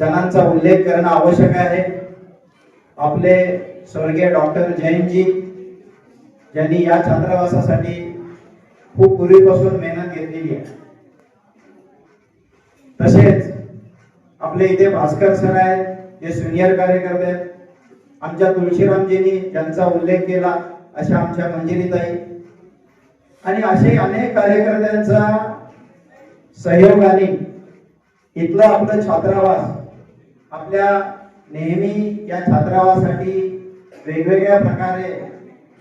जणांचा उल्लेख करणं आवश्यक आहे. आपले स्वर्गीय डॉक्टर जैनजी ज्यांनी या छात्रावासासाठी खूप पूर्वीपासून मेहनत घेतलेली आहे. तसेच आपले इथे भास्कर सर आहेत जे सिनियर कार्यकर्ते आहेत. आमच्या तुळशीरामजींनी ज्यांचा उल्लेख केला अशा आमच्या मंजिरीताई. आणि असे अनेक कार्यकर्त्यांचा सहयोगाने इथलं आपलं छात्रावास आपल्या नेहमी या छात्रावासाठी वेगवेगळ्या प्रकारे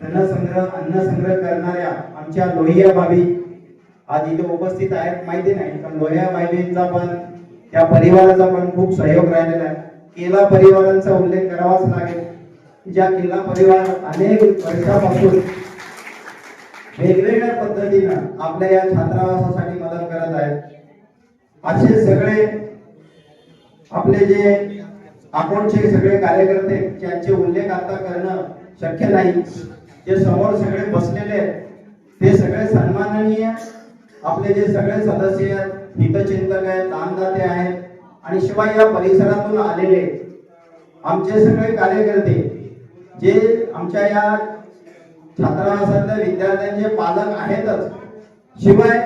धनसंग्रह अन्नसंग्रह करणाऱ्या आमच्या लोहिया भाभी आज इथे उपस्थित आहेत. माहिती नाही पण लोहिया बाबींचा पण त्या परिवाराचा पण खूप सहयोग राहिलेला आहे. केला परिवारांचा उल्लेख करावाच लागेल. ज्या केला परिवार अनेक वर्षापासून वेगवेगळ्या पद्धतीनं आपल्या या छात्रावासासाठी मदत करत आहेत. असे सगळे आपले जे अकाउंटचे सगळे कार्यकर्ते त्यांचे उल्लेख आता करणं शक्य नाही जे समोर सगळे बसलेले आहेत ते सगळे सन्माननीय आपले जे सगळे सदस्य आहेत हितचिंतक आहेत दानदाते आहेत आणि शिवाय या परिसरातून आलेले आमचे सगळे कार्यकर्ते जे आमच्या या छात्रावासातल्या विद्यार्थ्यांचे पालक आहेतच शिवाय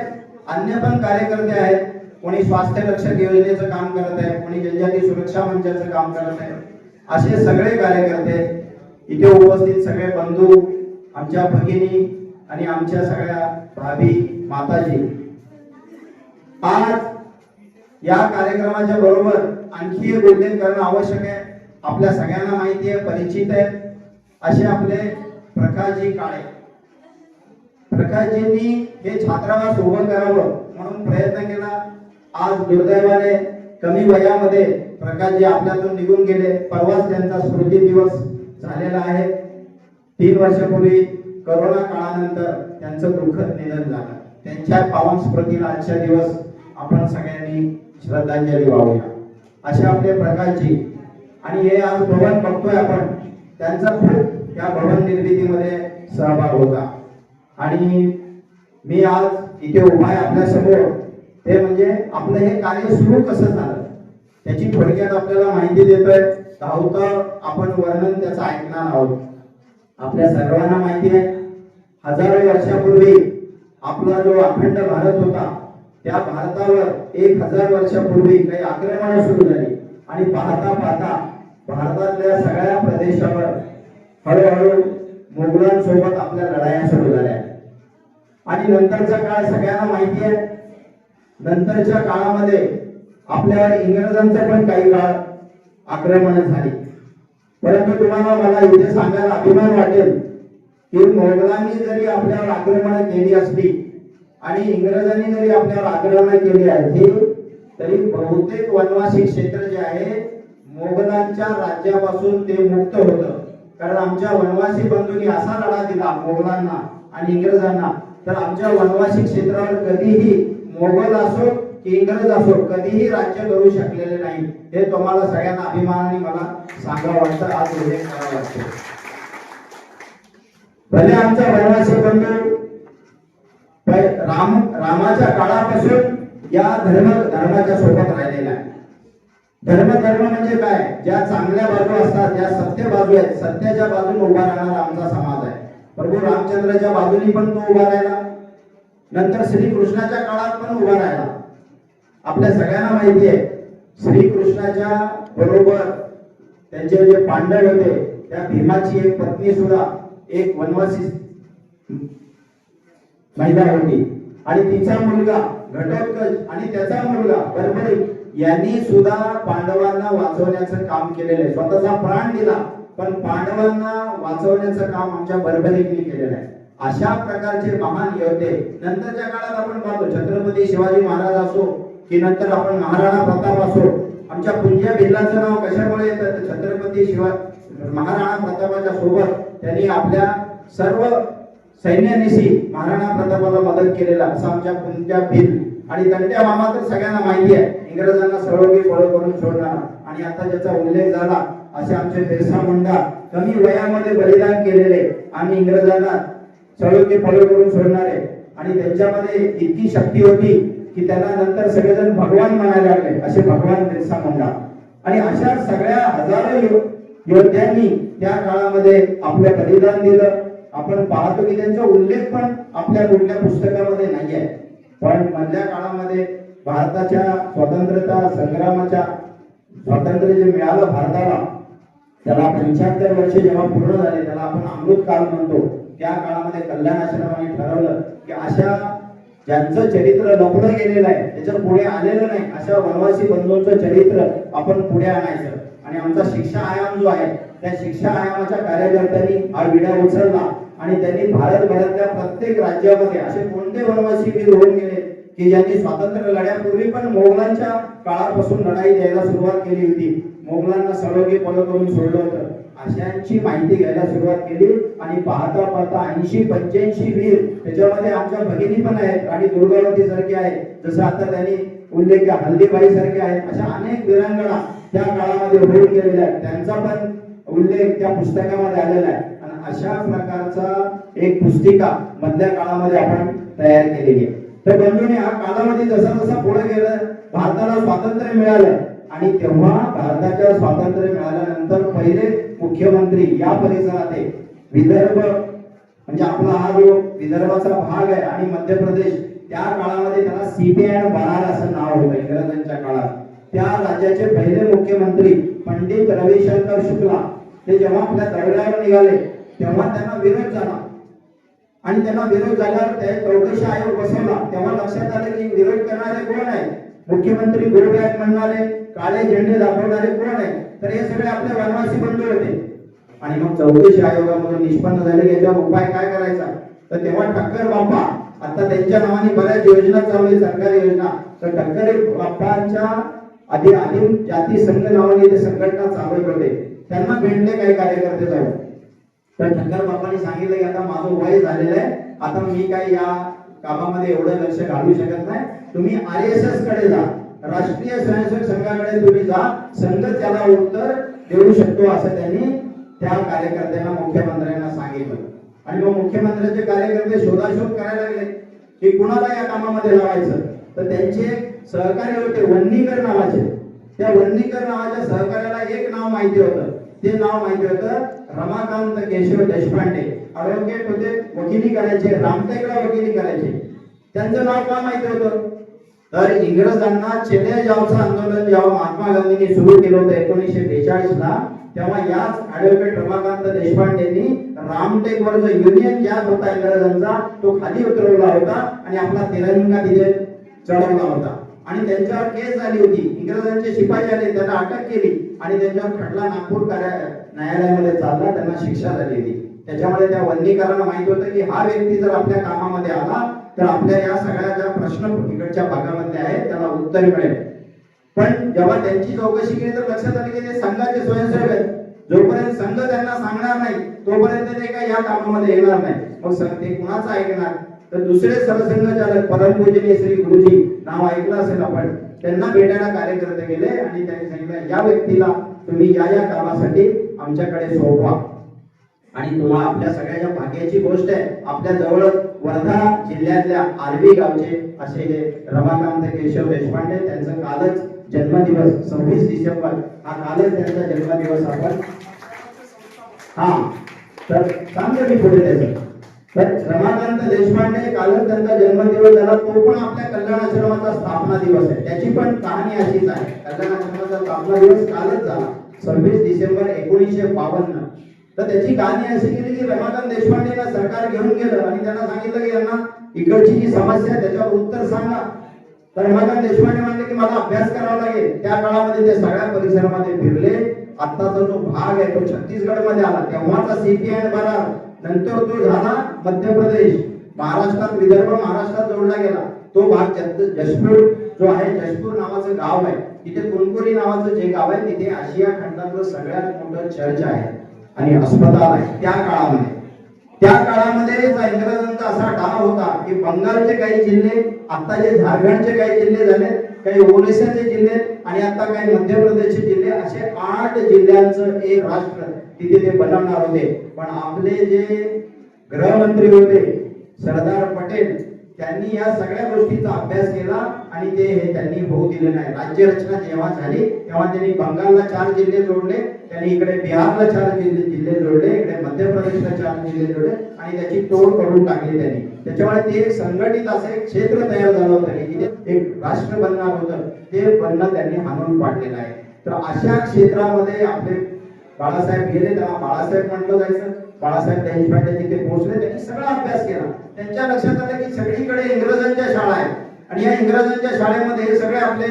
अन्य पण कार्यकर्ते आहेत कोणी स्वास्थ्य रक्षक योजनेचं काम करत आहे कोणी जनजाती सुरक्षा मंचाचं काम करत आहे. असे सगळे कार्यकर्ते इथे उपस्थित सगळे बंधू आमच्या भगिनी आणि आमच्या सगळ्या भाभी माताजी. आज या कार्यक्रमाच्या बरोबर आणखी एक उल्लेख करणं आवश्यक आहे. आपल्या सगळ्यांना माहिती आहे परिचित आहे. असे आपले प्रकाशजी काळे. प्रकाशजींनी हे छात्रावास उभं करावं. आज दुर्दैवाने कमी वयामध्ये प्रकाशजी आपल्यातून निघून गेले परवाच त्यांचा स्मृती दिवस झालेला आहे. तीन वर्षापूर्वी करोना काळानंतर त्यांचं दुःखद निधन झालं. त्यांच्या पावन स्मृतीला आजच्या दिवस आपण सगळ्यांनी श्रद्धांजली वाहूया. असे आपले प्रकाशजी. आणि हे आज भवन बघतोय आपण. त्यांचा खूप या भवन निर्मितीमध्ये सहभाग होता. आणि मी आज इथे उभा आहे आपल्यासमोर. ते म्हणजे आपलं हे कार्य सुरू कसं झालं? त्याची थोडक्यात आपल्याला माहिती देतोय. धावतं आपण वर्णन त्याचं ऐकणार आहोत. आपल्या सर्वांना माहिती आहे. हजारो वर्षापूर्वी आपला जो अखंड भारत होता त्या भारतावर एक हजार वर्षापूर्वी काही आक्रमण सुरू झाली. आणि पाहता पाहता भारतातल्या सगळ्या प्रदेशावर हळूहळू मुघलांसोबत आपल्या लढाया सुरू झाल्या. आणि नंतरचा काळ सगळ्यांना माहिती आहे. नंतरच्या काळामध्ये आपल्यावर इंग्रजांचं पण काही काळ आक्रमण झाली. परंतु तुम्हाला मला इथे सांगायला अभिमान वाटेल की मोगलांनी जरी आपल्यावर आक्रमण केली असली आणि इंग्रजांनी जरी आपल्यावर आक्रमण केली असली तरी बहुतेक वनवासी क्षेत्र जे आहे मोगलांच्या राज्यापासून ते मुक्त होतं. कारण आमच्या वनवासी बंधूंनी असा लढा दिला मोगलांना आणि इंग्रजांना. तर आमच्या वनवासी क्षेत्रावर कधीही मोगल असो की इंग्रज असो कधीही राज्य करू शकलेले नाही. हे तुम्हाला सगळ्यांना अभिमानाने मला सांगावं वाटतं. आज उल्लेख करावा लागतो भले आमचा वनवासी बंधू राम रामाच्या काळापासून या धर्म धर्माच्या सोबत राहिलेला आहे. धर्म धर्म म्हणजे काय? ज्या चांगल्या बाजू असतात ज्या सत्य बाजू आहेत सत्याच्या बाजूने उभा राहणारा आमचा समाज आहे. प्रभू रामचंद्राच्या बाजूनी पण तो उभा राहिला. नंतर श्रीकृष्णाच्या काळात पण उभा राहिला. आपल्या सगळ्यांना माहिती आहे श्रीकृष्णाच्या बरोबर त्यांचे जे पांडव होते त्या भीमाची एक पत्नी सुद्धा एक वनवासी महिला होती. आणि तिचा मुलगा घटोत्कच आणि त्याचा मुलगा बर्बरी यांनी सुद्धा पांडवांना वाचवण्याचं काम केलेलं आहे. स्वतःचा प्राण दिला पण पांडवांना वाचवण्याचं काम आमच्या बर्बरीने केलेलं आहे. अशा प्रकारचे महान योद्धे नंतरच्या काळात आपण पाहतो छत्रपती शिवाजी महाराज असो की नंतर आपण महाराणा प्रताप असो आमच्या पुंजा भिल्लाचं नाव कशामुळे येतं? छत्रपती शिवा महाराणा प्रतापाच्या सोबत त्यांनी आपल्या सर्व सैन्यानिशी महाराणा प्रतापाला मदत केलेला असं आमच्या पुंजा भिल. आणि तंट्या मामा तर सगळ्यांना माहिती आहे इंग्रजांना सळोगी फळ करून सोडणार. आणि आता ज्याचा उल्लेख झाला असे आमचे बिरसा मुंडा कमी वयामध्ये बलिदान केलेले आणि इंग्रजांना सळोगी फळ करून सोडणारे आणि त्यांच्यामध्ये इतकी शक्ती होती की त्यांना नंतर सगळेजण भगवान म्हणायला लागले असे भगवान बिरसा मुंडा. आणि अशा सगळ्या हजारो योद्ध्यांनी त्या काळामध्ये आपलं बलिदान दिलं. आपण पाहतो की त्यांचा उल्लेख पण आपल्या कुठल्या पुस्तकामध्ये नाही आहे पण मधल्या काळामध्ये भारताच्या स्वतंत्रता संग्रामाच्या स्वातंत्र्य जे मिळालं भारताला त्याला पंच्याहत्तर वर्ष जेव्हा पूर्ण झाले त्याला आपण अमृत काल म्हणतो. त्या काळामध्ये कल्याण आश्रमाने ठरवलं की अशा ज्यांचं चरित्र लपलं गेलेलं आहे त्याच्यावर पुढे आलेलं नाही अशा वनवासी बंधूंचं चरित्र आपण पुढे आणायचं. आणि आमचा शिक्षा आयाम जो आहे त्या शिक्षा आयामाच्या कार्यकर्त्यांनी हा विडा उचलला. आणि त्यांनी भारतभरातल्या प्रत्येक राज्यामध्ये असे कोणते वनवासी वीर होऊन गेले की ज्यांनी स्वातंत्र्य लढ्यापूर्वी पण मोगलांच्या काळापासून लढाई द्यायला सुरुवात केली होती. मोगलांना सळोगी पळ करून सोडलं होतं. अशांची माहिती घ्यायला सुरुवात केली आणि पाहता पाहता ऐंशी पंच्याऐंशी वीर त्याच्यामध्ये आमच्या भगिनी पण आहेत. आणि दुर्गावती सारखे आहेत जसं आता त्यांनी उल्लेख केला, हल्दीबाई सारखे आहेत. अशा अनेक वीरांगणा त्या काळामध्ये होऊन गेलेल्या आहेत. त्यांचा पण उल्लेख त्या पुस्तकामध्ये आलेला आहे. आणि अशा प्रकारचा एक पुस्तिका मधल्या काळामध्ये आपण तयार केलेली आहे. तर बंधूने हा कालावधी जसा जसा पुढे गेला भारताला स्वातंत्र्य मिळालं आणि तेव्हा भारताच्या स्वातंत्र्य मिळाल्यानंतर पहिले मुख्यमंत्री या परिसरात विदर्भ म्हणजे आपला हा जो विदर्भाचा भाग आहे आणि मध्य प्रदेश त्या काळामध्ये त्याला सीबीआय बनार असं नाव होतं इंग्रजांच्या काळात. त्या राज्याचे पहिले मुख्यमंत्री पंडित रविशंकर शुक्ला ते जेव्हा आपल्या दौऱ्यावर निघाले तेव्हा त्यांना विरोध झाला. आणि त्यांना विरोध झाल्यावर ते चौकशी आयोग बसवला. तेव्हा लक्षात आलं की विरोध करणारे कोण आहे मुख्यमंत्री गोरबॅग म्हणणारे काळे झेंडे दाखवणारे कोण आहे? तर हे सगळे आपले वनवासी बंधू होते. आणि मग चौकशी आयोगामधून निष्पन्न झाले. याच्यावर उपाय काय करायचा? तर तेव्हा टक्कर बाप्पा आता त्यांच्या नावाने बऱ्याच योजना चालू आहे सरकारी योजना. तर टक्कर बाप्पांच्या आधी आदिम जाती संघ नावाने ते संघटना चालवत होते. त्यांना भेटले काही कार्यकर्ते जाऊन तर ठक्कर बाप्पाने सांगितलं की आता माझं वय झालेलं आहे. आता मी काही या कामामध्ये एवढं लक्ष घालू शकत नाही. तुम्ही आय एस एसकडे जा. राष्ट्रीय स्वयंसेवक संघाकडे तुम्ही जा. संघ त्याला उत्तर देऊ शकतो असं त्यांनी त्या कार्यकर्त्यांना मुख्यमंत्र्यांना सांगितलं. आणि मग मुख्यमंत्र्यांचे कार्यकर्ते शोधाशोध करायला लागले की कुणाला या कामामध्ये लावायचं? तर त्यांचे सहकार्य सहकारी होते वन्नीकर नावाचे. त्या वन्नीकर नावाच्या सहकार्याला एक नाव माहिती होतं. ते नाव माहिती होतं रमाकांत केशव देशपांडे. ॲडव्होकेट होते वकिली करायचे रामटेकडा वकिली करायचे. त्यांचं नाव का माहिती होतं? तर इंग्रजांना चेन्नई जावचं आंदोलन जेव्हा महात्मा गांधींनी सुरू केलं होतं एकोणीसशे बेचाळीस ला तेव्हा याच ऍडव्होकेट रमाकांत देशपांडेंनी रामटेकवर जो युनियन जॅक होता इंग्रजांचा तो खाली उतरवला होता आणि आपला तिरंगा तिथे चढवला होता. आणि त्यांच्यावर केस झाली होती. इंग्रजांचे शिपाई आले त्यांना अटक केली आणि त्यांच्यावर खटला नागपूर कार्या- न्यायालयामध्ये चालला त्यांना शिक्षा झाली होती. त्याच्यामुळे त्या वंदीकरांना माहीत होतं की हा व्यक्ती जर आपल्या कामामध्ये आला तर आपल्या या सगळ्या ज्या प्रश्न इकडच्या भागामध्ये आहेत त्याला उत्तर मिळेल. पण जेव्हा त्यांची चौकशी केली तर लक्षात आलं की ते संघाचे स्वयंसेवक आहेत. जोपर्यंत संघ त्यांना सांगणार नाही तोपर्यंत ते काही या कामामध्ये येणार नाही. मग संघ ते कुणाचं ऐकणार? तर दुसरे सरसंघचालक परमपूजनीय श्री गुरुजी नाव ऐकलं असेल आपण त्यांना भेटायला कार्यकर्ते गेले आणि त्यांनी सांगितलं या व्यक्तीला तुम्ही या या कामासाठी आमच्याकडे सोपवा आणि तुम्हाला आपल्या सगळ्याच्या भाग्याची गोष्ट आहे आपल्या जवळ वर्धा जिल्ह्यातल्या आर्वी गावचे असे हे रमाकांत केशव देशपांडे त्यांचं कालच जन्मदिवस सव्वीस डिसेंबर हा कालच त्यांचा जन्मदिवस आपण हा तर सांगतो मी पुढे त्याचं. तर रमाकांत देशपांडे कालच त्यांचा जन्मदिवस झाला तो पण आपल्या कल्याण आश्रमाचा स्थापना दिवस आहे. त्याची पण कहाणी अशीच आहे. कल्याण आश्रमाचा स्थापना दिवस कालच झाला. सव्वीस डिसेंबर एकोणीसशे बावन्न. तर त्याची कहाणी अशी केली की रमाकांत देशपांडेला सरकार घेऊन गेलं आणि त्यांना सांगितलं की यांना इकडची जी समस्या आहे त्याच्यावर उत्तर सांगा. तर रमाकांत देशपांडे म्हणले की मला अभ्यास करावा लागेल. त्या काळामध्ये ते सगळ्या परिसरामध्ये फिरले. आत्ताचा जो भाग आहे तो छत्तीसगडमध्ये आला. तेव्हाचा सीपीआय बरा. नंतर तो झाला मध्य प्रदेश. महाराष्ट्रात विदर्भ महाराष्ट्रात जोडला गेला. तो भाग जशपूर जो आहे जशपूर नावाचं गाव आहे. तिथे कुणकुरी नावाचं जे गाव आहे तिथे आशिया खंडातलं सगळ्यात मोठं चर्च आहे. आणि अस्पताल आहे. त्या काळामध्ये. त्या काळामध्ये इंग्रजांचा असा डाव होता की बंगालचे काही जिल्हे आता जे झारखंडचे काही जिल्हे झाले काही ओरिसाचे जिल्हे आणि आता काही मध्य प्रदेशचे जिल्हे असे आठ जिल्ह्यांचं एक राष्ट्र तिथे ते बनवणार होते. पण आपले जे गृहमंत्री होते सरदार पटेल त्यांनी या सगळ्या गोष्टीचा अभ्यास केला आणि ते हे त्यांनी होऊ दिले नाही. राज्य रचना जेव्हा झाली तेव्हा त्यांनी बंगालला चार जिल्हे जोडले त्यांनी इकडे बिहारला चार जिल्हे जिल्हे जोडले इकडे मध्य प्रदेशला चार जिल्हे जोडले आणि त्याची तोड करून टाकली त्यांनी. त्याच्यामुळे ते एक संघटित असं एक क्षेत्र तयार झालं होतं की एक राष्ट्र बनणार होतं ते बनणं त्यांनी हाणून पाडलेलं आहे. तर अशा क्षेत्रामध्ये आपले बाळासाहेब गेले तेव्हा बाळासाहेब म्हटलं जायचं बाळासाहेब देशपांडे जिथे पोहोचले. त्यांनी सगळा अभ्यास केला. त्यांच्या लक्षात आलं की सगळीकडे इंग्रजांच्या शाळा आहेत. आणि या इंग्रजांच्या शाळेमध्ये हे सगळे आपले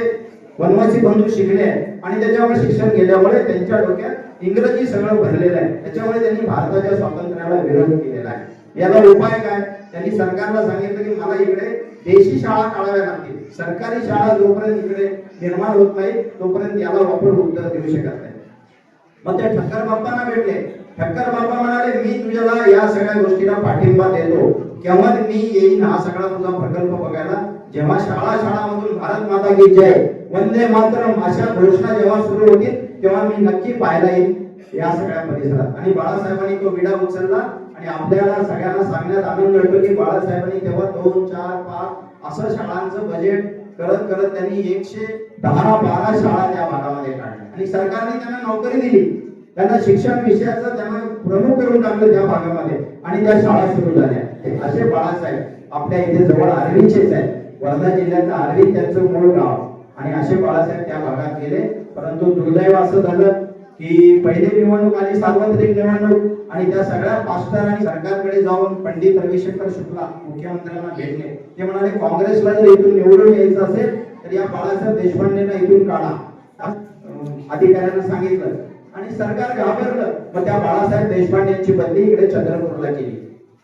वनवासी बंधू शिकले आणि त्याच्यामुळे शिक्षण गेल्यामुळे त्यांच्या डोक्यात इंग्रजी सगळं भरलेलं आहे. त्याच्यामुळे त्यांनी भारताच्या स्वातंत्र्याला विरोध केलेला आहे. याला उपाय काय? त्यांनी सरकारला सांगितलं की मला इकडे देशी शाळा काढाव्या लागतील. सरकारी शाळा जोपर्यंत इकडे निर्माण होत नाही तोपर्यंत याला वापर उत्तर देऊ शकत नाही. मग ते ठक्कर बाप्पांना भेटले. ठक्कर बाबा म्हणाले मी तुझ्याला या सगळ्या गोष्टीला पाठिंबा देतो. केव्हा मी येईन हा सगळा तुझा प्रकल्प बघायला. जेव्हा शाळा शाळामधून भारत माता की जय वंदे मातरम अशा घोषणा जेव्हा सुरू होतील तेव्हा मी नक्की पाहायला येईन या सगळ्या परिसरात. आणि बाळासाहेबांनी तो विडा उचलला आणि आपल्याला सगळ्यांना सांगण्यात आनंद मिळतो की बाळासाहेबांनी तेव्हा दोन चार पाच असं शाळांचं बजेट करत करत त्यांनी एकशे दहा बारा शाळा त्या भागामध्ये काढल्या. आणि सरकारने त्यांना नोकरी दिली. त्यांना शिक्षण विषयाचं त्यांना प्रमुख करून टाकलं त्या भागामध्ये. आणि त्या शाळा सुरू झाल्या. असे बाळासाहेब आपल्या इथे जवळ आर्वीचेच आहे वर्धा जिल्ह्याचं आर्वी त्यांचं मूळ गाव. आणि असे बाळासाहेब त्या भागात गेले. परंतु दुर्दैव असं झालं की पहिली निवडणूक आली सार्वत्रिक निवडणूक. आणि त्या सगळ्या पास्टरांनी सरकारकडे जाऊन पंडित रविशंकर शुक्ला मुख्यमंत्र्यांना भेटले. ते म्हणाले काँग्रेसला जर इथून निवडून यायचं असेल तर या बाळासाहेब देशपांडेंना इथून काढा. अधिकाऱ्यांना सांगितलं आणि सरकार घाबरलं. मग त्या बाळासाहेब देशपांडे यांची बदली इकडे चंद्रपूरला केली.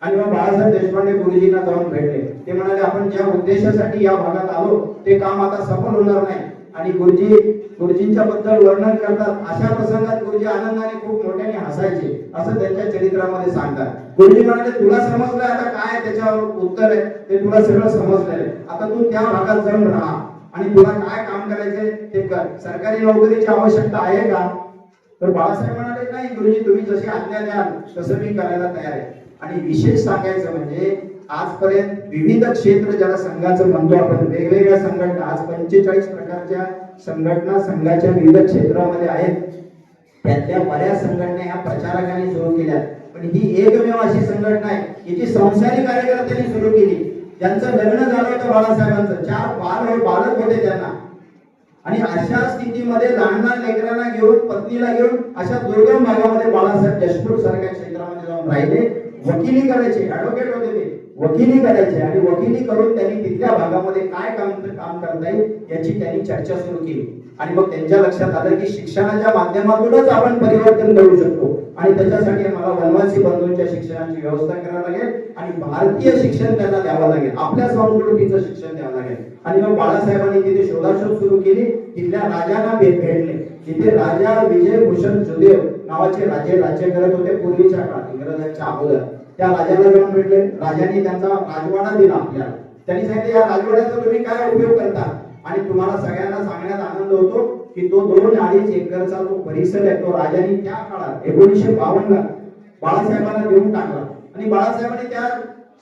आणि मग बाळासाहेब देशपांडे गुरुजींना जाऊन भेटले. ते म्हणाले आपण ज्या उद्देशासाठी या भागात आलो ते काम आता सफल होणार नाही. आणि गुरुजी गुरुजींच्या बद्दल वर्णन करतात. अशा प्रसंगात गुरुजी आनंदाने खूप मोठ्याने हसायचे असं त्यांच्या चरित्रामध्ये सांगतात. गुरुजी म्हणाले तुला समजलं आता काय त्याच्यावर उत्तर आहे. ते तुला सगळं समजलंय आता तू त्या भागात जाऊन राहा. आणि तुला काय काम करायचंय ते कर. सरकारी नोकरीची आवश्यकता आहे का? तर बाळासाहेब म्हणाले नाही गुरुजी तुम्ही जशी आज्ञा द्याल तसं मी करायला तयार आहे. आणि विशेष सांगायचं म्हणजे आजपर्यंत विविध क्षेत्र ज्याला संघाचं म्हणतो आपण वेगवेगळ्या संघटना आज पंचेचाळीस प्रकारच्या संघटना संघाच्या विविध क्षेत्रामध्ये आहेत. त्यातल्या बऱ्याच संघटना ह्या प्रचारकांनी सुरू केल्या पण ही एकमेव अशी संघटना आहे की जी संसारी कार्यकर्त्यांनी सुरू केली. त्यांचं लग्न झालं होतं बाळासाहेबांचं चार बाल बालक होते त्यांना. आणि अशा स्थितीमध्ये लहान लहान लेकरांना घेऊन पत्नीला घेऊन अशा दुर्गम भागामध्ये बाळासाहेब देशमुख सारख्या क्षेत्रामध्ये जाऊन राहिले. वकिली करायचे ऍडव्होकेट होते ते. वकिली करायचे आणि वकिली करून त्यांनी तिथल्या भागामध्ये काय काम काम करता येईल याची त्यांनी चर्चा सुरू केली. आणि मग त्यांच्या लक्षात आलं की शिक्षणाच्या माध्यमातूनच आपण परिवर्तन करू शकतो. आणि त्याच्यासाठी मला वनवासी बंधूंच्या शिक्षणाची व्यवस्था करावी लागेल आणि भारतीय शिक्षण त्यांना द्यावं लागेल. आपल्या संस्कृतीचं शिक्षण द्यावं लागेल. आणि मग बाळासाहेबांनी तिथे शोधाशोध सुरू केली तिथल्या राजांना भेट भेटले. तिथे राजा विजय भूषण सुदेव नावाचे राजे राज्य करत होते पूर्वीच्या काळात इंग्रजांच्या अगोदर. त्या राजाला जाऊन भेटले. राजांनी त्यांचा राजवाडा दिला आपल्याला. त्यांनी सांगितलं या राजवाड्याचा तुम्ही काय उपयोग करता? आणि तुम्हाला सगळ्यांना सांगण्यात आनंद होतो. की तो दोन अडीच एकरचा जो परिसर आहे तो राजाने त्या काळात एकोणीसशे बावन्न बाळासाहेबांना देऊन टाकला. आणि बाळासाहेबांनी त्या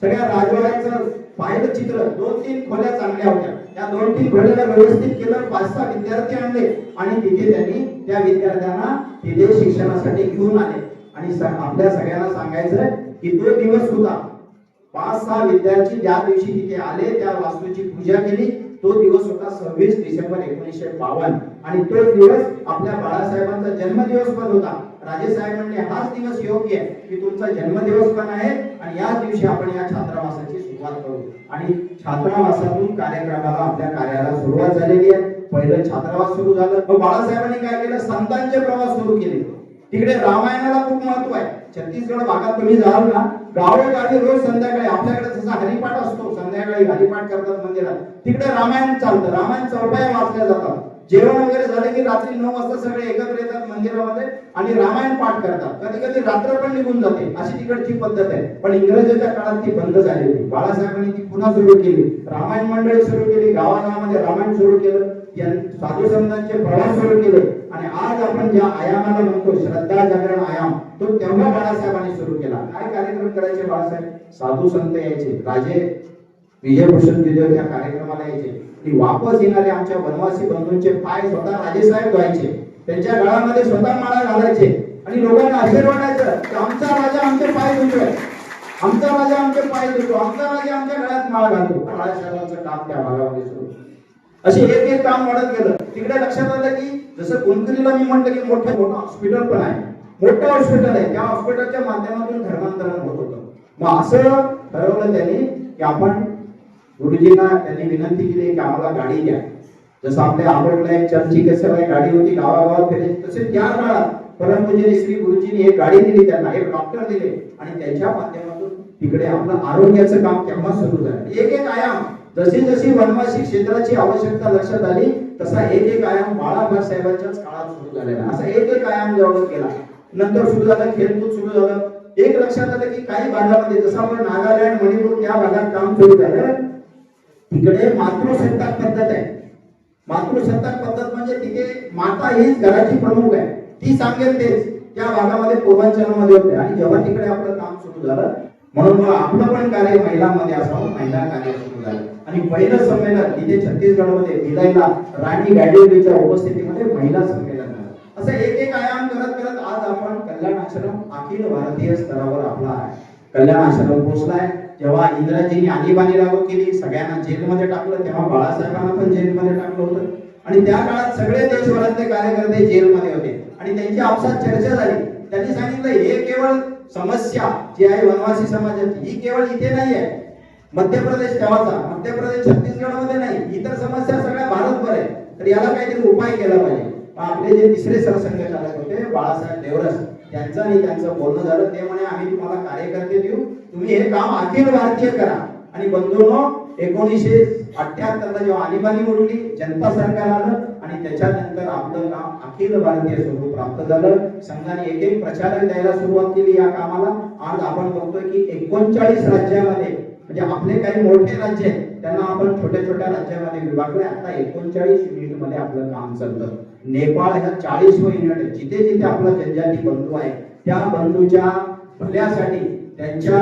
सगळ्या राजवाड्याचं पाहिलं चित्र दोन तीन खोल्या चांगल्या होत्या. त्या दोन तीन खोल्याला व्यवस्थित केलं पाच सहा विद्यार्थी आणले. आणि तिथे त्यांनी त्या विद्यार्थ्यांना तिथे शिक्षणासाठी घेऊन आले. आणि आपल्या सगळ्यांना सांगायचं की तो दिवस होता. पाच सहा विद्यार्थी ज्या दिवशी तिथे आले त्या वास्तूची पूजा केली. तो दिवस होता सव्वीस डिसेंबर एकोणीसशे बावन्न. आणि तो दिवस आपल्या बाळासाहेबांचा जन्मदिवस पण होता. राजे साहेब म्हणले हाच दिवस योग्य आहे की तुमचा जन्मदिवस पण आहे आणि याच दिवशी आपण या छात्रावासाची सुरुवात करू. आणि छात्रावासातून कार्यक्रमाला आपल्या कार्याला सुरुवात झालेली आहे. पहिलं छात्रावास सुरू झालं. मग बाळासाहेबांनी काय केलं? संतांचे प्रवास सुरू केले. तिकडे रामायणाला खूप महत्त्व आहे. छत्तीसगड भागात तुम्ही जाल ना गावोगावी रोज संध्याकाळी आपल्याकडे जसा हरिपाठ असतो संध्याकाळी हरिपाठ करतात मंदिरात. तिकडे रामायण चालतं. रामायण चौपाया वाचल्या जातात. जेवण वगैरे झालं की रात्री नऊ वाजता सगळे एकत्र येतात मंदिरामध्ये आणि रामायण पाठ करतात. कधी कधी रात्र पण निघून जाते. अशी तिकडची पद्धत आहे. पण इंग्रजांच्या काळात ती बंद झाली होती. बाळासाहेबांनी ती पुन्हा सुरू केली. रामायण मंडळी सुरू केली. गावागावामध्ये रामायण सुरू केलं. साधू संतांचे प्रवास सुरू केले. आणि आज आपण ज्या आयामाला म्हणतो श्रद्धा जागरण आयाम तो तेव्हा बाळासाहेबांनी सुरू केला. काय कार्यक्रम करायचे बाळासाहेब? साधू संत यायचे. राजे विजयभूषण दिले त्या कार्यक्रमाला यायचे. आणि वापस येणारे आमच्या वनवासी बंधूंचे पाय स्वतः राजेसाहेब व्हायचे त्यांच्या गळामध्ये स्वतः माळा घालायचे. आणि लोकांना आशीर्वादायचं की आमचा राजा आमचे पाय धुतोय. आमचा राजा आमचे पाय धुतो. आमचा राजा आमच्या गळ्यात माळा घालतो. राजसाहेबांचं काम त्या भागामध्ये सुरू. असे एक एक काम वाढत गेलं. तिकडे लक्षात आलं की जसं कुंकरीला मी म्हटलं की मोठं मोठं हॉस्पिटल पण आहे. मोठं हॉस्पिटल आहे. त्या हॉस्पिटलच्या माध्यमातून धर्मांतरण होत होतं. मग असं ठरवलं त्यांनी की आपण गुरुजींना त्यांनी विनंती केली की आम्हाला गाडी द्या. जसं आपल्या आवडला एक चर्ची कसं काय गाडी होती गावागावात फिरे तसे त्या काळात परमपूजनी श्री गुरुजींनी एक गाडी दिली त्यांना एक डॉक्टर दिले आणि त्याच्या माध्यमातून तिकडे आपलं आरोग्याचं काम केव्हा सुरू झालं? एक एक आयाम. जशी जशी वनवासी क्षेत्राची आवश्यकता लक्षात आली तसा एक एक आयाम बाळाबा साहेबांच्याच काळात सुरू झालेला. असा एक एक आयाम डेव्हलप केला नंतर सुरू झालं खेळकूद सुरू झालं. एक लक्षात आलं की काही भागामध्ये जसं आपण नागालँड मणिपूर त्या भागात काम सुरू झालं. तिकडे मातृसत्ताक पद्धत आहे. मातृसत्ताक पद्धत म्हणजे तिथे माता हीच घराची प्रमुख आहे. ती सांगेल तेच. त्या भागामध्ये पूर्वांचलमध्ये होते. आणि जेव्हा तिकडे आपलं काम सुरू झालं म्हणून मग आपलं पण कार्य महिलांमध्ये असावं महिला कार्य सुरू झालं. आणि पहिलं संमेलन तिथे छत्तीसगडमध्ये भिलाईला राणी गाडीच्या उपस्थितीमध्ये महिला संमेलन झालं. असं एक एक आयाम करत करत आज आपण कल्याण आश्रम अखिल भारतीय स्तरावर आपला आहे. कल्याण आश्रम पोहोचलाय. जेव्हा इंदिराजींनी आणीबाणी लागू केली सगळ्यांना जेलमध्ये टाकलं तेव्हा बाळासाहेबांना पण जेलमध्ये टाकलं होतं. आणि त्या काळात सगळे देशभरातले कार्यकर्ते जेलमध्ये होते. आणि त्यांची आपसात चर्चा झाली. त्यांनी सांगितलं हे केवळ समस्या जी आहे वनवासी समाजाची ही केवळ इथे नाही आहे. मध्य प्रदेश तेव्हाचा मध्य प्रदेश छत्तीसगडमध्ये नाही. इतर समस्या सगळ्या भारतभर आहे. तर याला काहीतरी उपाय केला पाहिजे. आपले जे तिसरे सरसंघचालक होते बाळासाहेब देवरस त्यांचं आणि त्यांचं बोलणं झालं. ते म्हणे आम्ही तुम्हाला कार्यकर्ते देऊ. तुम्ही हे काम अखिल भारतीय करा. आणि बंधूंनो एकोणीसशे अठ्याहत्तरला जेव्हा आणीबाणी उडली जनता सरकार आलं आणि त्याच्यानंतर आपलं काम अखिल भारतीय स्वरूप प्राप्त झालं. संघाने एक एक प्रचारक द्यायला सुरुवात केली या कामाला. आज आपण बघतोय की एकोणचाळीस राज्यामध्ये म्हणजे आपले काही मोठे राज्य आहेत त्यांना आपण छोट्या छोट्या राज्यामध्ये विभागले आता एकोणचाळीस युनिटमध्ये आपलं काम चालतं. नेपाळ ह्या चाळीस युनिट जिथे जिथे आपला जनजाती बंधू आहे त्या बंधूच्या भल्यासाठी त्यांच्या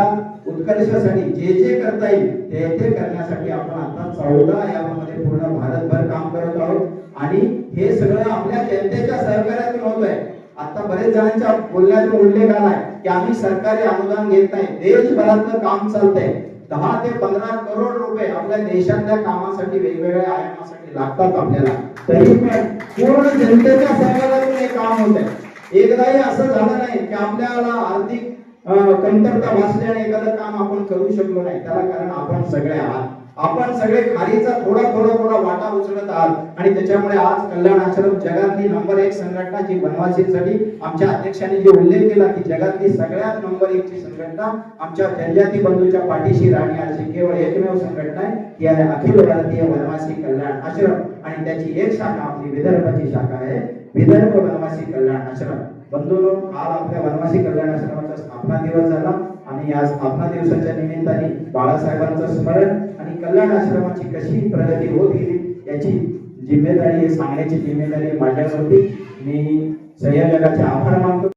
उत्कर्षासाठी जे जे करता येईल ते ते करण्यासाठी आपण आता चौदा यामध्ये पूर्ण भारतभर काम करत आहोत. आणि हे सगळं आपल्या जनतेच्या सहकार्यातून होत आहे आता बरेच जणांच्या बोलण्यातून उल्लेख आलाय की आम्ही सरकारी अनुदान घेत नाही. देशभरातलं काम चालतंय. दहा ते पंधरा करोड रुपये आपल्या देशातल्या कामासाठी वेगवेगळ्या आयामासाठी लागतात आपल्याला. तरी पण पूर्ण जनतेच्या सहकार्यातून हे काम होत आहे एकदाही असं झालं नाही की आपल्याला आर्थिक कमतरता भासल्याने एखादं काम आपण करू शकलो नाही त्याला कारण आपण सगळे आहात. आपण सगळे खालीचा थोडा थोडा थोडा वाटा उचलत आहात. आणि त्याच्यामुळे आज कल्याण आश्रम जगातली नंबर एक संघटना जी बनवासीसाठी आमच्या अध्यक्षांनी जे उल्लेख केला की जगातली सगळ्यात नंबर एक ची संघटना आमच्या जनजाती बंधूच्या पाठीशी राणी अशी केवळ एकमेव संघटना आहे ती आहे अखिल भारतीय वनवासी कल्याण आश्रम. आणि त्याची एक शाखा आपली विदर्भाची शाखा आहे. विदर्भ वनवासी कल्याण आश्रम. बंधूंनो काल आपल्या वनवासी कल्याण आश्रमाचा स्थापना दिवस झाला आणि या स्थापना दिवसाच्या निमित्ताने बाळासाहेबांचं स्मरण आणि कल्याण आश्रमाची कशी प्रगती होत गेली याची जिम्मेदारी सांगण्याची जिम्मेदारी माझ्यावरती. मी संयोजकाचे आभार मानतो.